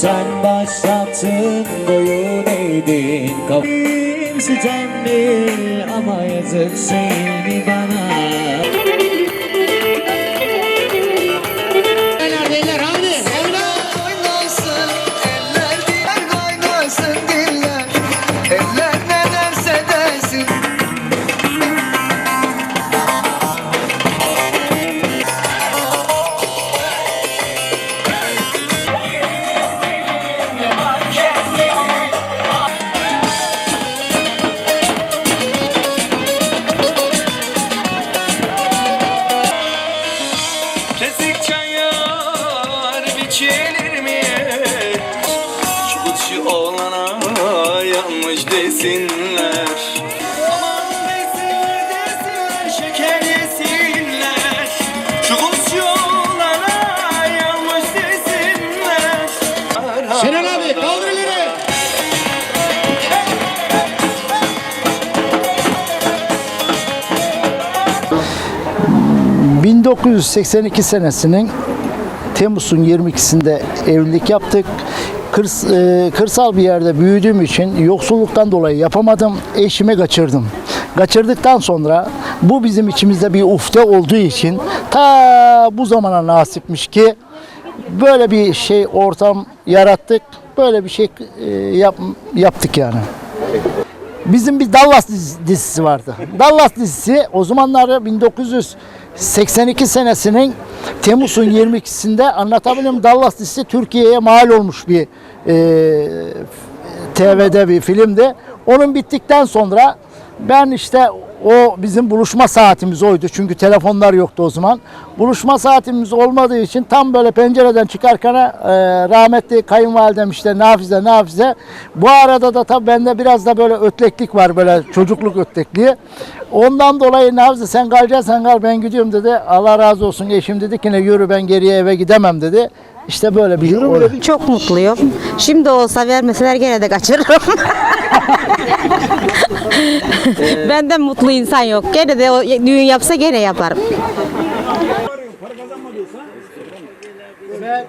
Sen başlattın boyun eğdin. Kalbim sitemli ama yazık seni bana desinler Aman desinler desinler şeker yesinler kuşu oğlana yanmış desinler Şener abi kaldır ileri. 1982 senesinin Temmuz'un 22'sinde evlilik yaptık. Kırs, e, kırsal bir yerde büyüdüğüm için yoksulluktan dolayı yapamadım. Eşimi kaçırdım. Kaçırdıktan sonra bu bizim içimizde bir ufte olduğu için ta bu zamana nasipmiş ki böyle bir şey ortam yarattık. Böyle bir şey e, yap, yaptık yani. Bizim bir Dallas diz- dizisi vardı. Dallas dizisi o zamanlarda 1982 senesinin Temmuz'un 22'sinde anlatabiliyor muyum? Dallas dizisi Türkiye'ye mal olmuş bir e, TV'de bir filmdi. Onun bittikten sonra ben işte o bizim buluşma saatimiz oydu. Çünkü telefonlar yoktu o zaman. Buluşma saatimiz olmadığı için tam böyle pencereden çıkarken e, rahmetli kayınvalidem işte Nafize Nafize. Bu arada da tabii bende biraz da böyle ötleklik var böyle çocukluk ötlekliği. Ondan dolayı Nafize sen kalacaksın sen kal ben gidiyorum dedi. Allah razı olsun eşim dedi ki ne yürü ben geriye eve gidemem dedi. İşte böyle bir. Çok mutluyum. Şimdi olsa vermeseler gene de kaçırırım. Benden mutlu insan yok. Gene de o düğün yapsa gene yaparım. Para kazanmadıysa ve